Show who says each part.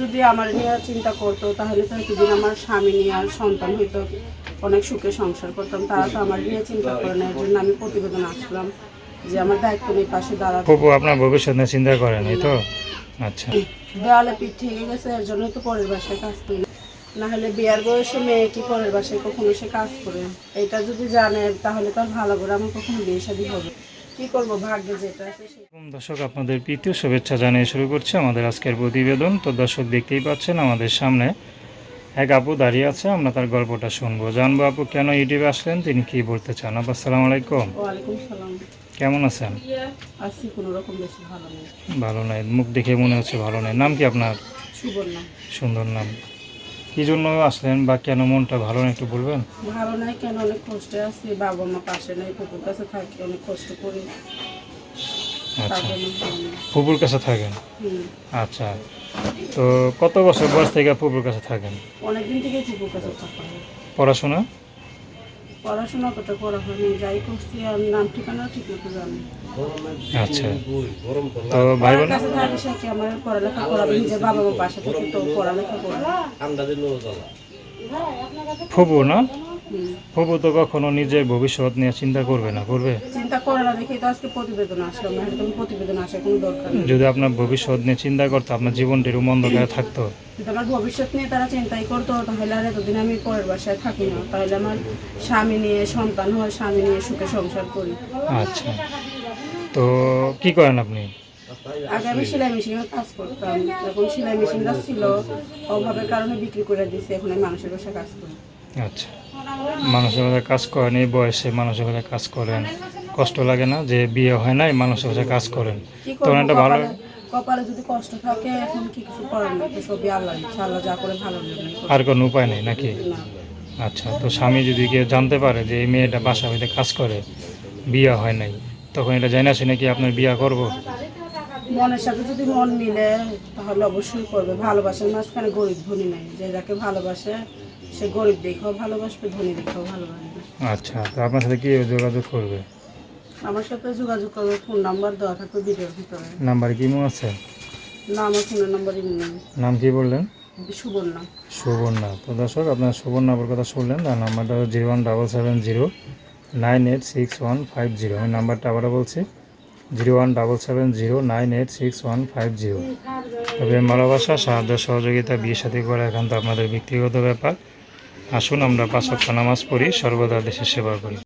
Speaker 1: যদি আমার নিয়ে চিন্তা করতো তাহলে তো এতদিন আমার স্বামী নিয়ে আর সন্তান হইতো অনেক সুখে সংসার করতাম তারা তো আমার নিয়ে চিন্তা করে না এর জন্য আমি প্রতিবেদন আসলাম যে আমার দায়িত্ব নিয়ে পাশে দাঁড়াতে।
Speaker 2: ফুপু আপনার ভবিষ্যৎ নিয়ে চিন্তা করেন এই তো? আচ্ছা।
Speaker 1: দেওয়ালে পিঠ থেকে গেছে এর জন্যই তো পরের বাসায় কাজ করি। না হলে বিয়ার বয়সে মেয়ে কি পরের বাসায় কখনো সে কাজ করে? এটা যদি জানে তাহলে তো আর ভালো করে আমার কখনো বিয়ে শাদী হবে কি করব ভাগ্যে যেটা আছে
Speaker 2: দর্শক আপনাদের প্রীতীয় শুভেচ্ছা জানিয়ে শুরু করছে আমাদের আজকের প্রতিবেদন। তো দর্শক দেখতেই পাচ্ছেন আমাদের সামনে এক আপু দাঁড়িয়ে আছে আমরা তার গল্পটা শুনব। জানব আপু কেন ইউটিউবে আসলেন তিনি কি বলতে চান? আপু আসসালামু আলাইকুম।
Speaker 1: ওয়ালাইকুম সালাম।
Speaker 2: কেমন আছেন?
Speaker 1: আছি কোনো রকম বেশি ভালো নেই।
Speaker 2: ভালো নাই মুখ দেখে মনে হচ্ছে ভালো নাই। নাম কি আপনার?
Speaker 1: সুবর্ণ।
Speaker 2: সুন্দর নাম। কি জন্য আসলেন বা কেন মনটা ভালো না একটু বলবেন?
Speaker 1: ভালো নাই কেন অনেক কষ্টে আছি বাবা মা পাশে নাই কুকুর কাছে থাকি অনেক কষ্ট করি।
Speaker 2: আচ্ছা। ফুপুর কাছে থাকেন। আচ্ছা। তো কত বছর বয়স থেকে ফুপুর কাছে থাকেন?
Speaker 1: অনেকদিন থেকে ফুপুর কাছে থাকেন
Speaker 2: পড়াশোনা?
Speaker 1: পড়াশোনা কত করা হয়নি? যাই করছি আমি নাম ঠিকানা ঠিক মতো জানি
Speaker 2: আচ্ছা। তো ভাই বোন?
Speaker 1: কাছে থাকি সে কি আমার পড়ালেখা করাবে? নিজের বাবা মা পাশে থেকে তো পড়ালেখা করবে
Speaker 2: না?
Speaker 1: হুম।
Speaker 2: তো কখনো নিজের ভবিষ্যৎ নিয়ে চিন্তা করবে না করবে?
Speaker 1: চিন্তা করে না দেখি তো আজকে প্রতিবেদন আসলাম না তুমি প্রতিবেদন আসার কোনো দরকার নেই।
Speaker 2: যদি আপনার ভবিষ্যৎ নিয়ে চিন্তা করতো আপনার জীবনটা এরকম অন্ধকারে থাকতো।
Speaker 1: যদি আমার ভবিষ্যৎ নিয়ে তারা চিন্তাই করতো তাহলে আর এতদিন আমি পরের বাসায় থাকি না। তাহলে আমার স্বামী নিয়ে সন্তান হয় স্বামী নিয়ে সুখে সংসার করি।
Speaker 2: আচ্ছা। তো কি করেন আপনি?
Speaker 1: আগে আমি সেলাই মেশিনের কাজ করতাম এখন সেলাই মেশিনটা ছিল অভাবের কারণে বিক্রি করে দিয়েছি এখন আমি মানুষের বাসায় কাজ করি।
Speaker 2: আচ্ছা। মানুষের কাছে কাজ করেন এই বয়সে মানুষের কাছে কাজ করেন। কষ্ট লাগে না যে বিয়ে হয় নাই মানুষের কাছে কাজ করেন। তখন একটা ভালো
Speaker 1: কপালে কপালে যদি কষ্ট থাকে এখন কি কিছু করার না সবই আল্লাহ ইচ্ছা আল্লাহ যা করে ভালো
Speaker 2: আর কোনো উপায় নেই নাকি? আচ্ছা তো স্বামী যদি কেউ জানতে পারে যে এই মেয়েটা বাসা বাড়িতে কাজ করে বিয়ে হয় নাই তখন এটা জানা শুনে কি আপনার বিয়ে করব?
Speaker 1: মনের সাথে যদি মন মিলে তাহলে অবশ্যই করবে। ভালোবাসার মাঝখানে গরিব ধনী নাই যে যাকে ভালোবাসে সে গরিব দেখেও ভালোবাসবে ধনী দেখেও ভালোবাসবে।
Speaker 2: আচ্ছা তো আপনার সাথে কি যোগাযোগ করবে?
Speaker 1: আমার সাথে যোগাযোগ করবে ফোন নাম্বার দেওয়া থাকবে ভিডিওর ভিতরে।
Speaker 2: নাম্বার কি মনে আছে?
Speaker 1: না আমার ফোনের নাম্বার নেই।
Speaker 2: নাম কি বললেন?
Speaker 1: সুবর্ণা।
Speaker 2: সুবর্ণা। তো দর্শক আপনার সুবর্ণাপুর কথা শুনলেন তার নাম্বারটা zero one double seven zero nine eight six one five zero. আমি নাম্বারটা আবারও বলছি zero one double seven zero nine eight six one five zero. তবে ভালোবাসা সাহায্য সহযোগিতা বিয়ে সাথে করা একান্ত আপনাদের ব্যক্তিগত ব্যাপার। আসুন আমরা পাঁচ নামাজ পড়ি সর্বদা দেশের সেবা করি।